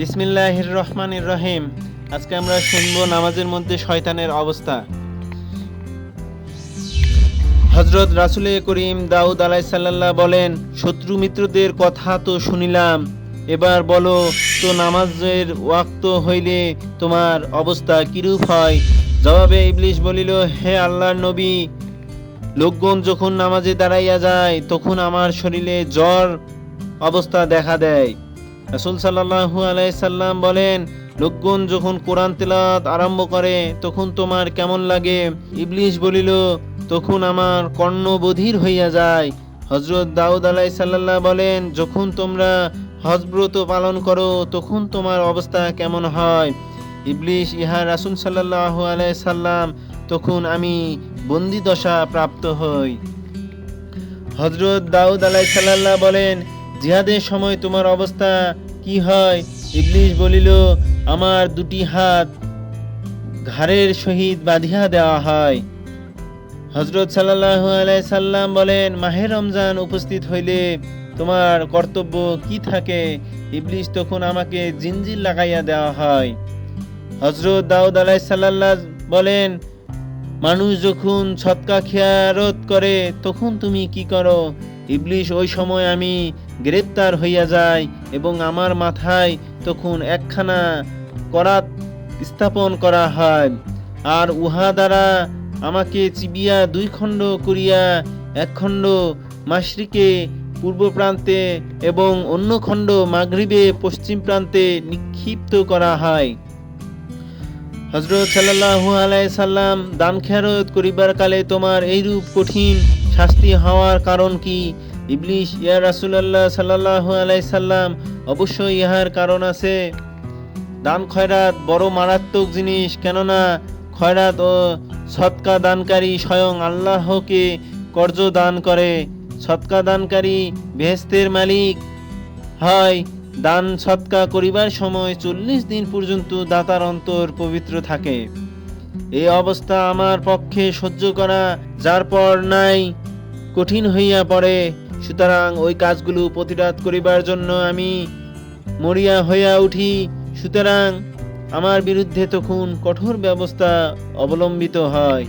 বিসমিল্লাহির রহমানির রহিম আজকে আমরা শুনব নামাজের মধ্যে শয়তানের অবস্থা। হজরত রাসুলে করিম দাউদ আলাই সাল্লাল্লাহ বলেন, শত্রু মিত্রদের কথা তো শুনিলাম। এবার বলো, তো নামাজের ওয়াক্ত হইলে তোমার অবস্থা কিরূপ হয়? জবাবে ইবলিশ বলিল, হে আল্লাহর নবী, লোকগণ যখন নামাজে দাঁড়াইয়া যায়, তখন আমার শরীরে জ্বর অবস্থা দেখা দেয়। রাসুল সাল্লাহু আলাইসাল্লাম বলেন, লোকগণ যখন কোরআন তেলাত আরম্ভ করে, তখন তোমার কেমন লাগে? ইবলিশ বলিল, তখন আমার কর্ণ বধির হইয়া যায়। হজরত দাউদ আলাই সাল্লাল্লাহ বলেন, যখন তোমরা হজব্রত পালন করো, তখন তোমার অবস্থা কেমন হয়? ইবলিশ ইহা রাসুল সাল্লাহ আলাই সাল্লাম, তখন আমি বন্দি দশা প্রাপ্ত হই। হজরত দাউদ আলাই সাল্লাল্লাহ বলেন জিহাদের সময় তোমার অবস্থা কি হয়? ইবলিশ বলিল, আমার দুটি হাত ঘাড়ের সহিত বাঁধিয়া দেওয়া হয়। হজরত সাল্লাহ আলাই সাল্লাম বলেন, মাহে রমজান উপস্থিত হইলে তোমার কর্তব্য কি থাকে? ইবলিশ তখন আমাকে জিনজির লাগাইয়া দেওয়া হয়। হজরত দাউদ আলাই সাল্লাল্লাহ বলেন, মানুষ যখন ছৎকা খেয়ারত করে, তখন তুমি কি করো? ইবলিশ ওই সময় আমি গ্রেপ্তার হইয়া যাই এবং আমার মাথায় তখন একখানা করাত স্থাপন করা হয়। আর উহা দ্বারা আমাকে চিবিয়া দুই খণ্ড করিয়া এক খণ্ড মাসরিকে পূর্ব প্রান্তে এবং অন্য খণ্ড মাগরিবে পশ্চিম প্রান্তে নিক্ষিপ্ত করা হয়। হজরত সাল্লাহু আলাই সাল্লাম দান খেয়ারত করিবার কালে তোমার এইরূপ কঠিন শাস্তি হওয়ার কারণ কি? ইবলিশ, ইয়া রাসুলাল্লাহ সাল্লাহু আলাই সাল্লাম, অবশ্যই ইহার কারণ আছে। দান খয়রাত বড় মারাত্মক জিনিস, কেননা খয়রাত ও সৎকা দানকারী স্বয়ং আল্লাহকে কর্জ দান করে। সৎকা দানকারী বেহেস্তের মালিক হয়। দান সৎকা করিবার সময় চল্লিশ দিন পর্যন্ত দাতার অন্তর পবিত্র থাকে। এই অবস্থা আমার পক্ষে সহ্য করা, যার পর নাই, কঠিন হইয়া পড়ে। সুতরাং ওই কাজগুলো প্রতিরাত করিবার জন্য আমি মরিয়া হইয়া উঠি। সুতরাং আমার বিরুদ্ধে তখন কঠোর ব্যবস্থা অবলম্বিত হয়।